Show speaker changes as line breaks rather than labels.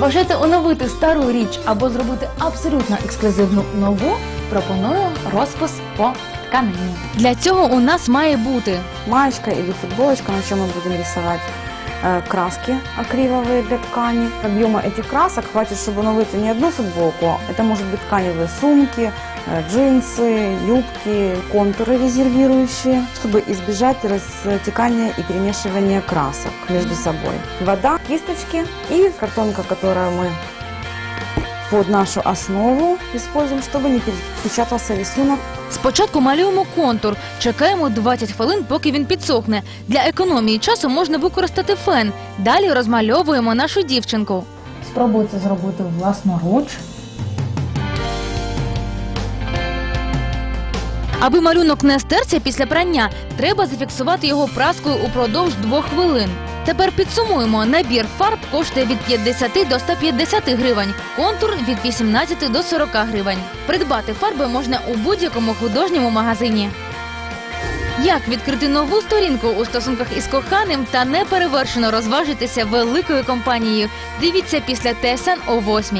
Бажаєте оновити стару річ або зробити абсолютно ексклюзивну нову? Пропоную розпис по тканині. Для цього у нас має бути
маечка і футболочка, на чому будемо э, краски акриловые для ткани. Объема этих красок хватит, чтобы навыть не одну футболку, это может быть тканевые сумки, э, джинсы, юбки, контуры резервирующие, чтобы избежать растекания и перемешивания красок между собой. Вода, кисточки и картонка, которую мы под нашу основу используем, чтобы не перепечатался рисунок
Спочатку малюємо контур, чекаємо 20 хвилин, поки він підсохне. Для економії часу можна використати фен. Далі розмальовуємо нашу дівчинку. Спробуйте зробити власноруч. Аби малюнок не стерся після прання, треба зафіксувати його праскою упродовж двох хвилин. Тепер підсумуємо. Набір фарб коштує від 50 до 150 гривень, контур від 18 до 40 гривень. Придбати фарби можна у будь-якому художньому магазині. Як відкрити нову сторінку у стосунках із коханим та неперевершено розважитися великою компанією? Дивіться після ТСН о 8